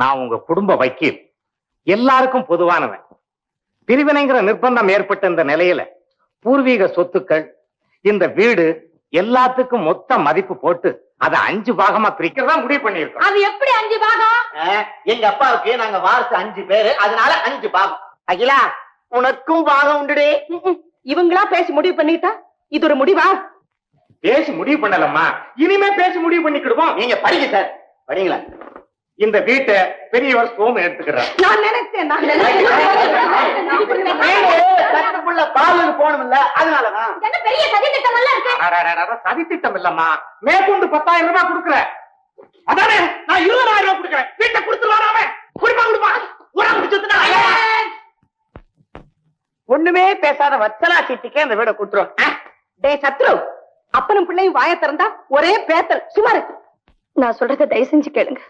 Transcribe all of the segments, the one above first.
நான் உங்க குடும்ப வக்கீல். எல்லாருக்கும் பொதுவானவன். பிரிவினைங்கிற நிர்பந்தம் ஏற்பட்ட இந்த நிலையில பூர்வீக சொத்துக்கள் இந்த வீடு எல்லாத்துக்கும் மொத்த மதிப்பு போட்டு அதை அஞ்சு பாகமா பிரிக்கிறதா முடிவு பண்ணியிருக்கோம். அது எப்படி அஞ்சு பாகம்? எங்க அப்பாவுக்கு நாங்க வாரிசு அஞ்சு பேரு அதனால அஞ்சு பாகம். அகிலா உனக்கும் பாகம் உண்டுடே. இவங்களா பேசி முடிவு பண்ணிட்டா? இது ஒரு முடிவா? பேசி முடிவு பண்ணலம்மா. இனிமே பேசி முடிவு பண்ணிக்கிடுவோம். நீங்க படிங்க சார். படிங்களா இந்த வீட்டை பெரியவர் சோமு எடுத்துக்கிறார். நான் நினைச்சேன் நான் பாலுக்கு போகணும்ல அதனாலதான். என்ன பெரிய சதி திட்டம் எல்லாம் இருக்கு? சதி திட்டம் இல்லம்மா மேற்கொண்டு பத்தாயிரம் ரூபாய் கொடுக்குறேன் அதானே நான் இருபதாயிரம் ரூபாய் கொடுக்குறேன். வீட்டை கொடுத்துருவாராமே குடிப்பா குடிப்பா. ஊரா குடிச்சுனா ஒண்ணுமே பேசாத வச்சலா சீட்டுக்கே அந்த வீட கொடுத்துரும். டேய் சத்ரு அப்பனும் பிள்ளையும் வாய திறந்தா ஒரே பேத்தல். சுமாரு நான் சொல்றத தயவு செஞ்சு கேளுங்க.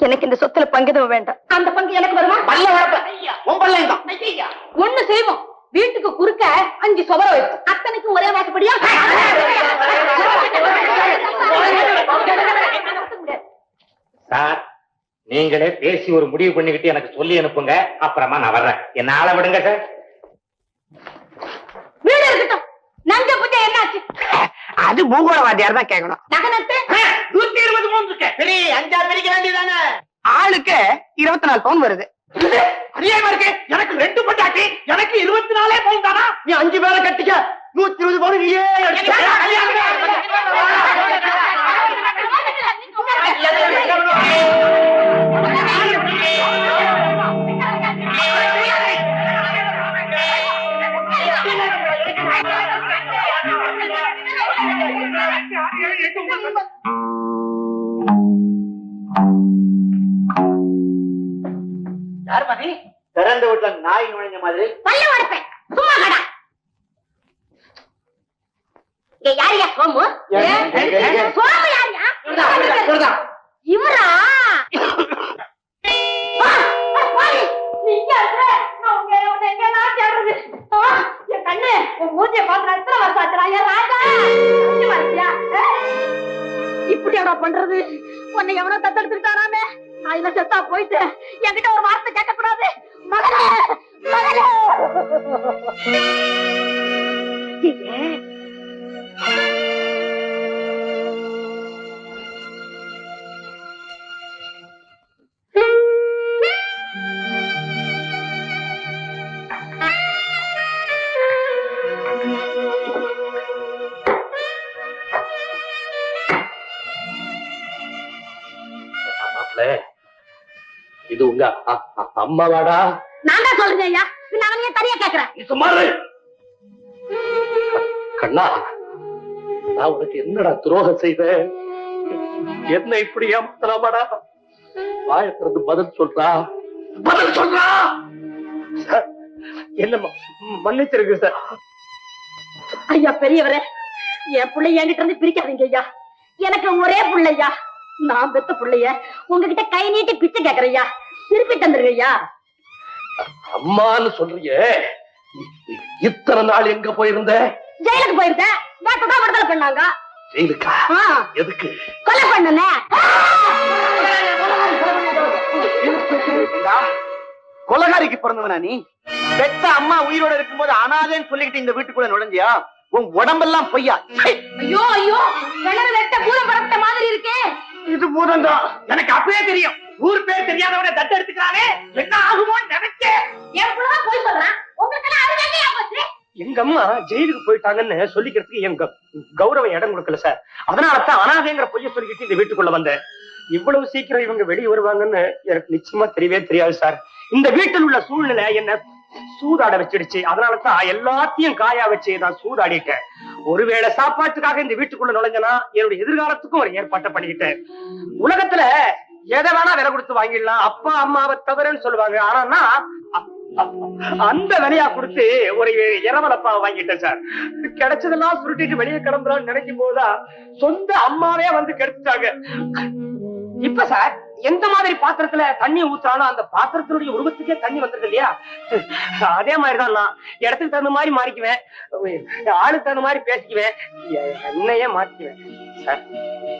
எனக்கு இந்த சொத்துல பங்கிதம் வேண்டாம். அந்த பங்கு எனக்கு வருமா? பல்ல வளர்ப்ப ஒண்ணு செய்வோம். வீட்டுக்கு குறுக்க அஞ்சு சுவர வைப்போம். அத்தனைக்கும் ஒரே வாக்குப்படியா? சார் நீங்களே பேசி ஒரு முடிவு பண்ணிக்கிட்டு எனக்கு சொல்லி அனுப்புங்க. அப்புறமா நான் வர்றேன். என்ன ஆள விடுங்க சார் வீடு இருக்கட்டும் நஞ்ச புஞ்ச என்னாச்சு அது பூகோளவாதியார் தான் கேட்கணும் நகனத்து நூத்தி இருபது மூணு இருக்கேன் சரி அஞ்சா பிரிக்க வேண்டியதானே? ஆளுக்கு இருபத்தி நாலு பவுன் வருது. அநியாயமா இருக்கு. எனக்கு ரெண்டு பொண்டாட்டி எனக்கு இருபத்தி நாலே பவுன் தானா? நீ அஞ்சு பேரை கட்டிக்க. நூத்தி இருபது பவுன் நீயே நாய் நுழைஞ்ச மாதிரி. பல்ல உடைப்பேன். சும்மா கடா. இங்க யாரியா? சோமு அ- அம்மாவாடா நான் தான் சொல்றேன் ஐயா. நான் அவனையே தனியா கேக்குறேன் சுமாரு கண்ணா நான் உனக்கு என்னடா துரோகம் செய்தேன் என்ன இப்படி ஏமாத்தலாமாடா வாயத்திறது பதில் சொல்றா. பதில் சொல்றா. என்ன மன்னிச்சிருக்கு சார். ஐயா பெரியவரே என் பிள்ளை என்கிட்ட இருந்து பிரிக்காதீங்க ஐயா. எனக்கு ஒரே பிள்ளையா நான் பெத்த பிள்ளைய உங்ககிட்ட கை நீட்டி பிச்சை கேக்குறையா திருப்பி தந்துருங்க ஐயா அம்மான்னு சொல்றியே. இத்தனை நாள் எங்க போயிருந்த? ஜெயிலுக்கு போயிருக்கேன் டாக்டர் தான் விடுதலை பண்ணாங்க ஜெயிலுக்கா? எதுக்கு? கொலை பண்ணுனே. கொலகாரிக்கு பிறந்தவனா நீ? பெத்த அம்மா உயிரோட இருக்கும்போது அனாதைன்னு சொல்லிக்கிட்டு இந்த வீட்டுக்குள்ள நுழைஞ்சியா? உன் உடம்பெல்லாம் பொய்யா? ஐயோ ஐயோ. கிணறு வெட்ட பூரம் படத்த மாதிரி இருக்கே. இது பூதம்தான் எனக்கு அப்பவே தெரியும். ஊர் பேர் தெரியாதவனை தட்டு எடுத்துக்கிறானே. என்ன ஆகுமோன்னு நினைச்சேன் என் போய் சொல்றேன். உங்களுக்கு எங்க அம்மா ஜெயிலுக்கு போயிட்டாங்கன்னு சொல்லிக்கிறதுக்கு எங்க கௌரவம் இடம் கொடுக்கல சார். அதனாலதான் அனாதைங்கிற பொய்ய சொல்லிக்கிட்டு இந்த வீட்டுக்குள்ள வந்தேன். இவ்வளவு சீக்கிரம் இவங்க வெளியே வருவாங்கன்னு எனக்கு நிச்சயமா தெரியவே தெரியாது சார். இந்த வீட்டில் உள்ள சூழ்நிலை என்ன? சூதாட வச்சிடுச்சு. அதனாலதான் எல்லாத்தையும் காயா வச்சு நான் சூதாடிட்டேன். ஒருவேளை சாப்பாட்டுக்காக இந்த வீட்டுக்குள்ள நுழைஞ்சனா என்னுடைய எதிர்காலத்துக்கும் ஒரு ஏற்பாட்டை பண்ணிக்கிட்டேன். உலகத்துல எதை வேணா விலை கொடுத்து வாங்கிடலாம். அப்பா அம்மாவை தவறுன்னு சொல்லுவாங்க. ஆனா அந்த விலையா கொடுத்து ஒரு இரவலப்பா வாங்கிட்டேன் சார். கிடைச்சதெல்லாம் சுருட்டிட்டு வெளியே கிளம்புறான்னு நினைக்கும் போதுதான் சொந்த அம்மாவே வந்து கெடுத்துட்டாங்க. இப்ப சார் எந்த மாதிரி பாத்திரத்துல தண்ணி ஊத்துறானோ அந்த பாத்திரத்தினுடைய உருவத்துக்கே தண்ணி வந்திருக்கு இல்லையா? அதே மாதிரிதான் நான். இடத்துக்கு தகுந்த மாதிரி மாறிக்குவேன். ஆளுக்கு தகுந்த மாதிரி பேசிக்குவேன். என்னையே மாத்திக்குவேன். சார்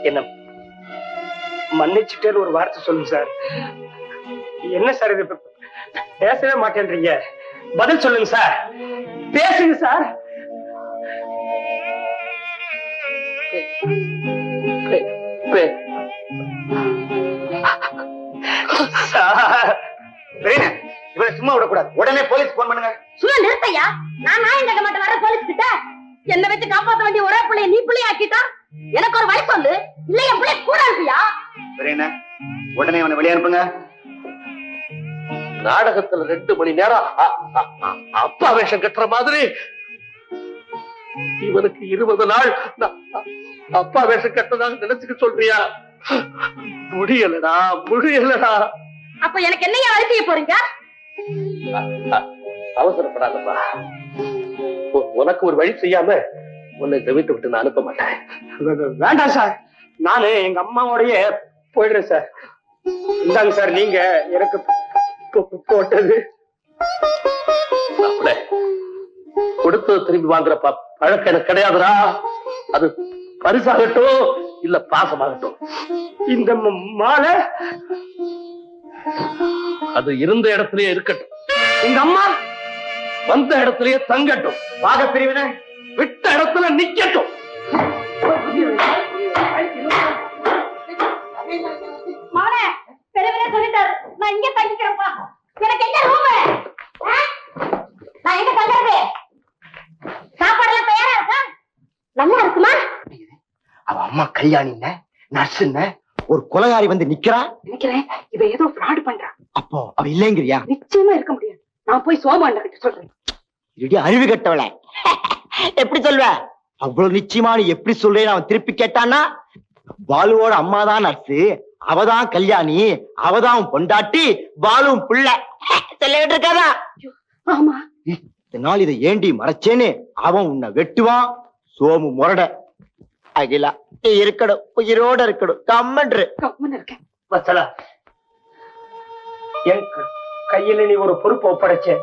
என்ன மன்னிச்சுட்டேன்னு ஒரு வார்த்தை சொல்லுங்க சார். என்ன சார் இது? பேசவே மாட்டேன்றீங்க. பதில் சொல்லுங்க சார். பேசுங்க சார். சார் சும்மா விடக்கூடாது. உடனே போலீஸ் போன் பண்ணுங்க. சும்மா நிறுத்தையா நான் நாயம் கேட்க மாட்டேன் வர போலீஸ் கிட்ட என்ன வச்சு காப்பாத்த வேண்டிய ஒரே பிள்ளைய நீ பிள்ளைய ஆக்கிட்டா எனக்கு ஒரு வழி சொல்லு. இல்ல என் பிள்ளைய கூட இருப்பியா உடனே அவனை வெளியே அனுப்புங்க. நாடகத்துல ரெண்டு மணி நேரம் அப்பா வேஷம் கட்டுற மாதிரி. இவனுக்கு இருபது நாள் அப்பா வேஷம் கட்டதாக நினைச்சுக்க சொல்றியா? முடியலடா முடியலடா. அப்ப எனக்கு என்னையா வழி செய்ய போறீங்க? அவசரப்படாதப்பா. உனக்கு ஒரு வழி செய்யாம உன்னை இந்த வீட்டை விட்டு நான் அனுப்ப மாட்டேன். வேண்டாம் சார். நானு எங்க அம்மாவோடய போயிடுறேன் சார். இந்தாங்க சார் நீங்க எனக்கு போட்டது. கொடுத்தது திரும்பி வாங்குற பழக்கம் எனக்கு கிடையாதுடா. அது பரிசாகட்டும் இல்ல பாசமாகட்டும். இந்த மாலை அது இருந்த இடத்திலேயே இருக்கட்டும். எங்க அம்மா வந்த இடத்திலேயே தங்கட்டும். பாக பிரிவினை. விட்ட இடத்துல நிக்கட்டும். மானே பெரியவரே சொல்லிட்டாரு. நான் இங்க தங்கிக்கிறேன்ப்பா எனக்கு எங்க ரூம் நான் எங்க தங்குறது? சாப்பாடு எல்லாம் தயாரா இருக்கா? நல்லா இருக்குமா? அவ அம்மா கல்யாணி நர்ஸ் ஒரு கொலகாரி வந்து நிக்கிறா? நினைக்கிறேன். இவ ஏதோ ஃப்ராட் பண்றா. அப்போ அவ இல்லைங்கிறியா? நிச்சயமா இருக்க முடியாது. நான் போய் சோமாண்ட கிட்ட சொல்றேன். இடி அறிவு கட்டவள. எப்படி சொல்வ? அவ்வளவு நிச்சயமா நீ எப்படி சொல்றேன்னு அவன் திருப்பி கேட்டான்னா பாலுவோட அம்மா தான் நர்ஸு அவதான் கல்யாணி அவதான் பொண்டாட்டி பாலுவும் பிள்ளை. சொல்லிட்டு இருக்காதா ஆமா. இதனால் இதை ஏண்டி மறைச்சேன்னு அவன் உன்னை வெட்டுவான் சோமு முரட. அகிலா நீ இருக்கணும் உயிரோட இருக்கணும். கம்மன்று கம்மன் இருக்கேன். என் கையில நீ ஒரு பொறுப்பு ஒப்படைச்ச.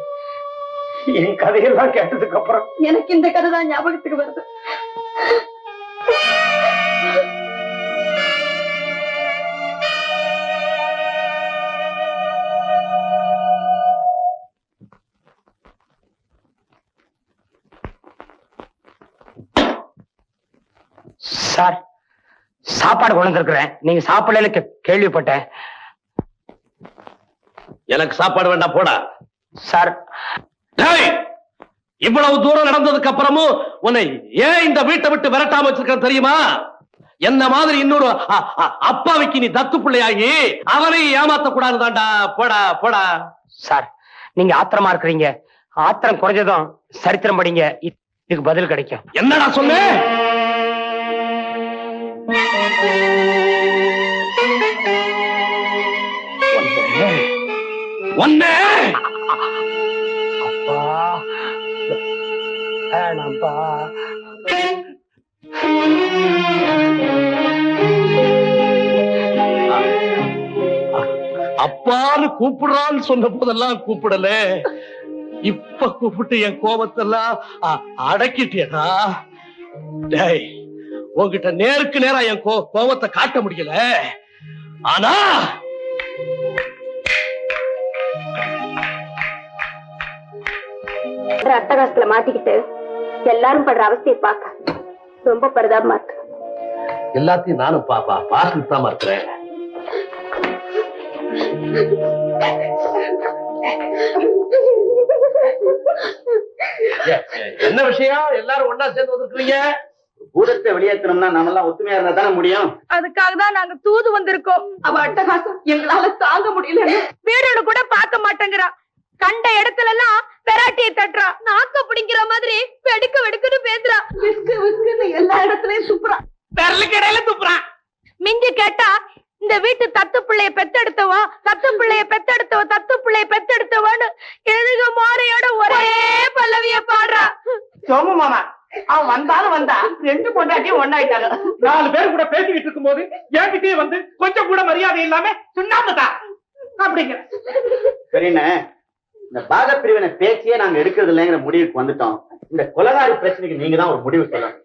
என் கதையெல்லாம் கேட்டதுக்கு அப்புறம் எனக்கு இந்த கதை தான் ஞாபகத்துக்கு வருது. சார் சாப்பாடு கொண்டு வந்திருக்கிறேன். நீங்க சாப்பிடல கே- கேள்விப்பட்டேன். எனக்கு சாப்பாடு வேண்டாம் போடா. சார். இவ்வளவு தூரம் நடந்ததுக்கு அப்புறமும் உன்னை ஏன் இந்த வீட்டை விட்டு விரட்டாம வச்சிருக்க தெரியுமா? என்ன மாதிரி இன்னொரு அப்பாவிக்கு நீ தத்து பிள்ளையாகி அவனை ஏமாத்த கூடாதுதான்டா போடா போடா. சார் நீங்க ஆத்திரமா இருக்கிறீங்க. ஆத்திரம் குறைஞ்சதும் சரித்திரம் படிங்க. இதுக்கு பதில் கிடைக்கும். என்னடா சொன்ன? ஒன்னே அப்பா. வேணாம்ப்பா. அப்பான்னு கூப்பிடுறான்னு சொன்ன போதெல்லாம் கூப்பிடல. இப்ப கூப்பிட்டு என் கோபத்தெல்லாம் அ- அடக்கிட்டியடா டேய் உன்கிட்ட நேருக்கு நேரா என் கோபத்தை காட்ட முடியல. ஆனா அட்டகாசத்துல மாட்டிக்கிட்டு எல்லாரும் படுற அவஸ்தையை பார்க்க ரொம்ப பரிதாபமா இருக்கு. எல்லாத்தையும் நானும் பாப்பா பார்த்துட்டு தான் இருக்கிறேன். என்ன விஷயம்? எல்லாரும் ஒண்ணா சேர்ந்து வந்திருக்கீங்க பூதத்தை வெளியேற்றணும்னா நாமெல்லாம் ஒத்துமையா இருந்தா தானே முடியும்? அதுக்காக தான் நாங்க தூது வந்திருக்கோம். அவ அட்டகாசம் எங்களால தாங்க முடியல வீடோட கூட பார்க்க மாட்டேங்கிறா. கண்ட இடத்துல எல்லாம் பெராட்டியை தட்டுறா. நாக்க பிடிக்கிற மாதிரி வெடுக்கு வெடுக்குன்னு பேசுறா. விஸ்கு விஸ்குன்னு எல்லா இடத்துலயும் துப்புறா. விரலுக்கு இடையில துப்புறான் மிஞ்சி கேட்டா இந்த வீட்டு தத்து பிள்ளைய பெத்தெடுத்தவா தத்து பிள்ளைய பெத்தெடுத்தவ தத்து பிள்ளைய பெத்தெடுத்தவான்னு எழுக மாறையோட ஒரே பல்லவிய பாடுறா. சோமு மாமா அவன் வந்தாலும் வந்தா ரெண்டு பொண்டாட்டியும் ஒண்ணாயிட்டாங்க. நாலு பேர் கூட பேசிக்கிட்டு இருக்கும்போது என்கிட்டயே வந்து கொஞ்சம் கூட மரியாதை இல்லாம சுண்ணாம்புதான். அப்படிங்கிற. சரிண்ணே இந்த பாக பிரிவினை பேச்சையே நாங்க எடுக்கிறது இல்லைங்கிற முடிவுக்கு வந்துட்டோம். இந்த கொலகாரி பிரச்சனைக்கு நீங்க தான் ஒரு முடிவு சொல்லணும்.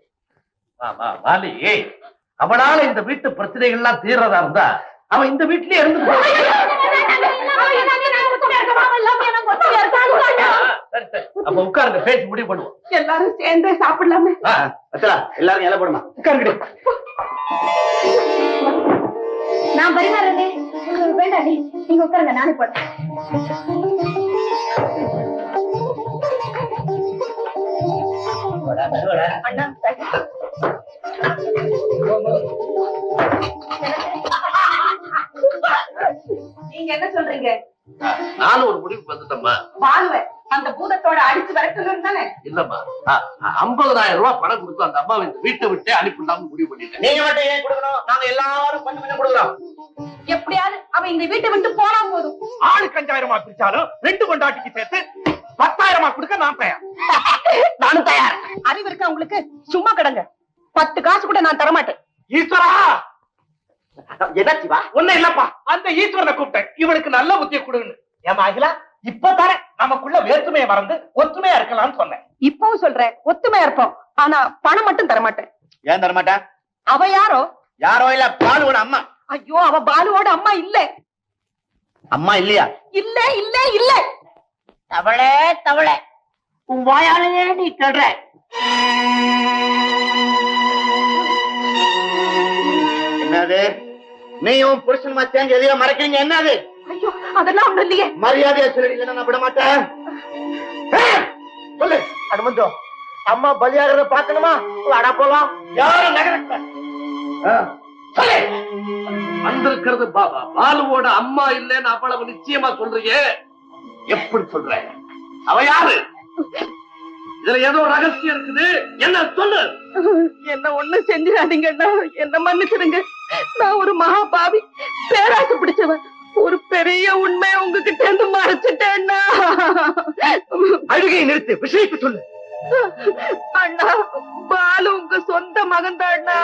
வாலி அவனால இந்த வீட்டு பிரச்சனைகள் எல்லாம் தீர்றதா இருந்தா அவன் இந்த வீட்லயே இருந்து அப்ப உட்காருங்க பேசி முடிவு பண்ணுவோம். எல்லாரும் சேர்ந்து சாப்பிடலாமே. எல்லாரும் இலை போடுமா? நான் பரிமாறேன் நீங்க உட்காருங்க நானே போடுறேன். அண்ணா நீங்க என்ன சொல்றீங்க? நானும் ஒரு முடிவுக்கு வந்துட்டேம்மா. அந்த பூதத்தோட அடிச்சு விரட்டணும் தானே? இல்லம்மா. ஐம்பதாயிரம் ரூபாய் பணம் கொடுத்து அந்த அம்மாவை இந்த வீட்டை முடிவு பண்ணிட்டேன். நீங்க மட்டும் ஏன் கொடுக்கணும்? நாங்க எல்லாரும் பண்ண பண்ண கொடுக்குறோம். எப்படியாவது அவன் இந்த வீட்டை விட்டு போனா போதும். ஆளுக்கு அஞ்சாயிரமா பிரிச்சாலும் ரெண்டு கொண்டாட்டிக்கு சேர்த்து பத்தாயிரமா கொடுக்க நான் தயார் நானும் தயார் அறிவு இருக்கா உங்களுக்கு சும்மா கிடங்க. பத்து காசு கூட நான் தரமாட்டேன். ஈஸ்வரா! என்ன சிவா? ஒண்ணு இல்லப்பா. அந்த ஈஸ்வரனை கூப்பிட்டேன். இவனுக்கு நல்ல புத்திய கொடுன்னு. ஏமா அகிலா இப்ப தானே நமக்குள்ள வேற்றுமையை மறந்து ஒற்றுமையா இருக்கலாம்னு சொன்னேன். இப்பவும் சொல்றேன் ஒத்துமையா இருப்போம். ஆனா பணம் மட்டும் தரமாட்டேன். ஏன் தர மாட்டேன் அவ யாரோ? யாரோ இல்ல பாலுவோட அம்மா. ஐயோ அவ பாலுவோட அம்மா இல்ல. அம்மா இல்லையா? இல்ல இல்ல இல்ல. தவளே தவளே. உன் வாயாலேயே நீ சொல்ற என்னது? நீயும் புருஷனுமா சேர்ந்து எதையோ மறைக்கிறீங்க என்னது? ஐயோ அதெல்லாம் ஒண்ணும் இல்லையே. மரியாதையா சொல்லி நான் விட மாட்டேன் சொல்லு. அனுமந்தோ அம்மா பலியாகிறத பாக்கணுமா வாடா போலாம். யாரும் நகரக்க சொல்லு. வந்திருக்கிறது பாபா. பாலுவோட அம்மா இல்லைன்னு அவ்வளவு நிச்சயமா சொல்றீங்க எப்படி சொல்ற? அவ யாரு? இதுல ஏதோ ரகசியம் இருக்குது. என்ன சொல்லு. என்ன ஒண்ணு செஞ்சிடாதீங்கண்ணா. என்ன மன்னிச்சிடுங்க. நான் ஒரு மகா பாவி பேராசை பிடிச்சவன். ஒரு பெரிய உண்மை உங்ககிட்ட இருந்து மறைச்சிட்டேன்னா. அழுகையை நிறுத்து விஷயத்தை சொல்லு. அண்ணா பாலு உங்க சொந்த மகன் அண்ணா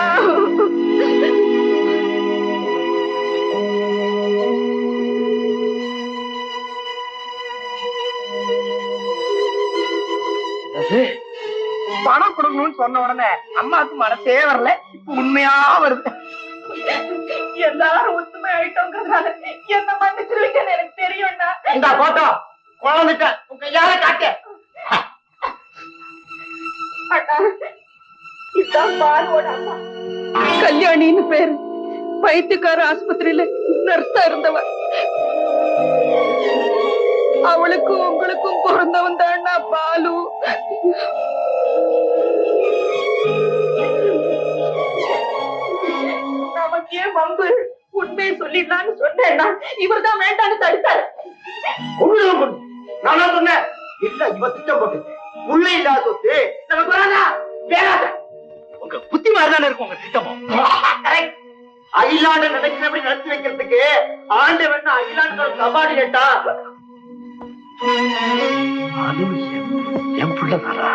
பணம் கொடுக்கணும்னு சொன்ன உடனே அம்மாவுக்கு மனசே வரல. இப்ப உண்மையா வருது. எல்லாரும் ஒத்துமை ஆயிட்டோங்கிறதுனால என்ன மன்னிச்சிருவீங்கன்னு எனக்கு தெரியும்ண்ணா இந்த போட்டோ குழந்துட்டேன் உன் கையால காட்டு அண்ணா இதான் பாலுவோட அம்மா கல்யாணின்னு பேரு வைத்தியக்கார ஆஸ்பத்திரியில நர்ஸா இருந்தவ அவளுக்கும் உங்களுக்கும் பிறந்தவன் தான்டா பாலு வம்பு உண்மையை சொல்லிடலாம்னு சொன்னேன்னா இவர்தான் வேண்டான்னு தடுத்தாரு. உண்மைதான் பொண்ணு. நானா சொன்னேன். இல்ல இவ திட்டம் போட்டு. உள்ள இல்லாத சொத்து நமக்கு வராதா வேறாத உங்க புத்தி மாதிரி தானே இருக்கும் உங்க திட்டமும்? அகிலாண்ட நினைக்கிறபடி நடத்தி வைக்கிறதுக்கு ஆண்டு வேணா அகிலாண்டு கபாடி கேட்டா. என்- என் பிள்ளைதானா?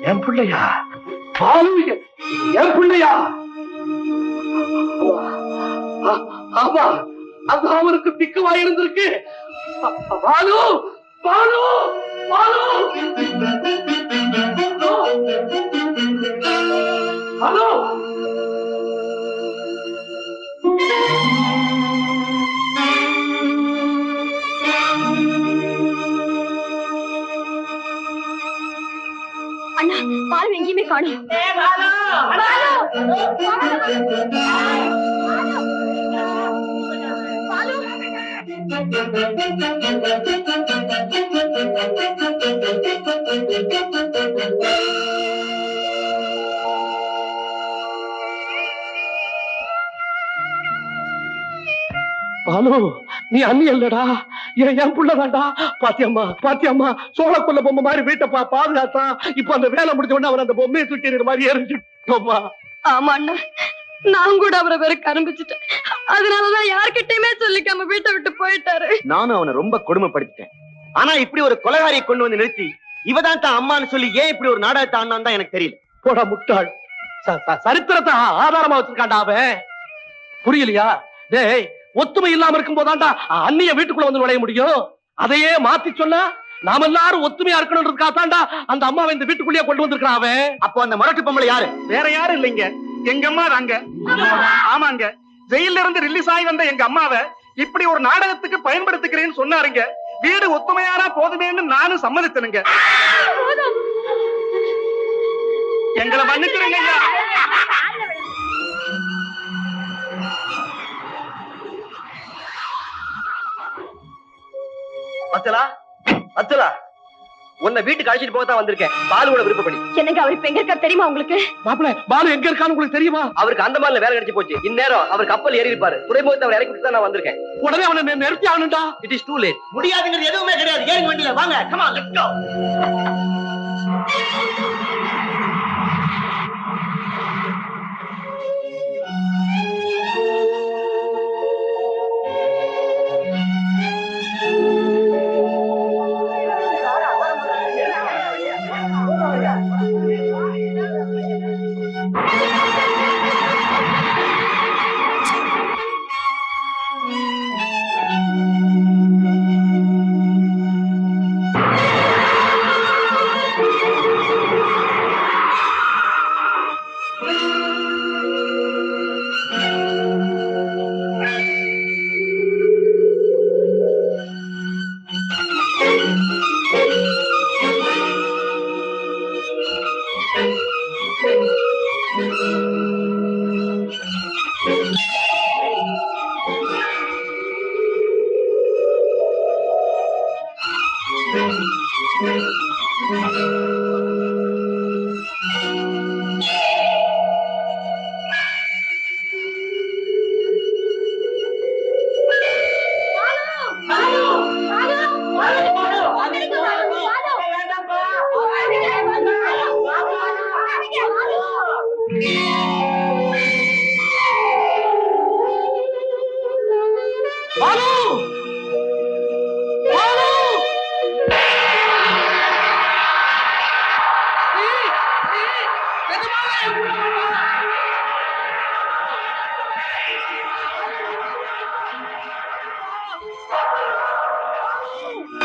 என் பிள்ளையா? பாலு என்- பிள்ளையா? ஆமா அது அவருக்கு திக்குவா இருந்திருக்கு. Ball ball ball. ஹலோ. அண்ணா பால் எங்கேயுமே காணும். பாலு நீ அண்ணி இல்லடா என் என் புள்ளதாண்டா பாத்தியம்மா பாத்தியம்மா. சோழ கொல்ல பொம்மை மாதிரி வீட்டை பா பாதுகாத்தா இப்ப அந்த வேலை முடிஞ்ச உடனே அவர் அந்த பொம்மையை தூக்கி மாதிரி எரிஞ்சுட்டோம்மா ஆமா அண்ணா. நான் கூட அவரை வெறுக்க ஆரம்பிச்சுட்டேன் அதனாலதான் யார்கிட்டயுமே சொல்லிக்காம வீட்டை விட்டு போயிட்டாரு. நானும் அவனை ரொம்ப கொடுமைப்படுத்திட்டேன். ஆனா இப்படி ஒரு கொலகாரியை கொண்டு வந்து நிறுத்தி இவதான் தான் அம்மான்னு சொல்லி ஏன் இப்படி ஒரு நாடகத்தை ஆனான்னு தான் எனக்கு தெரியல. போடா முட்டாள். சரித்திரத்தை ஆதாரமா வச்சிருக்காண்டா அவன். புரியலையா? டேய் ஒத்துமை இல்லாம இருக்கும் போதாண்டா அந்நிய வீட்டுக்குள்ள வந்து நுழைய முடியும். அதையே மாத்தி சொன்னா நாம எல்லாரும் ஒத்துமையா இருக்கணும்ன்றதுக்காகத்தாண்டா அந்த அம்மாவை இந்த வீட்டுக்குள்ளேயே கொண்டு வந்திருக்கான் அவன். அப்போ அந்த முரட்டு பொம்பளை யாரு? வேற யாரும் இல்லைங்க. எங்க அம்மா தாங்க ஆமாங்க. ஜெயில இருந்து ரிலீஸ் ஆகி வந்த எங்க அம்மாவை இப்படி ஒரு நாடகத்துக்கு பயன்படுத்திக்கிறேன்னு சொன்னாருங்க. வீடு ஒத்துமையானா போதுமேன்னு நானும் சம்மதித்தனுங்க எங்களை மன்னிச்சிருங்க ஐயா. அச்சலா உன்னை வீட்டுக்கு அழைச்சிட்டு போக தான் வந்திருக்கேன். பாலுவோட விருப்பப்படி. என்னங்க அவர் இப்ப எங்க இருக்காரு தெரியுமா உங்களுக்கு? மாப்பிள பாலு எங்க இருக்கான்னு உங்களுக்கு தெரியுமா? அவருக்கு அந்த மாதிரி வேலை கிடைச்சு போச்சு. இந்நேரம் அவர் கப்பல் ஏறி இருப்பாரு. துறைமுகத்தை அவர் இறக்கி தான் நான் வந்திருக்கேன். உடனே அவனை நிறுத்தி ஆகணும்டா. இட் இஸ் டூ லேட் முடியாதுங்கிறது எதுவுமே கிடையாது. ஏறுங்க வண்டியில. வாங்க. Comma let's go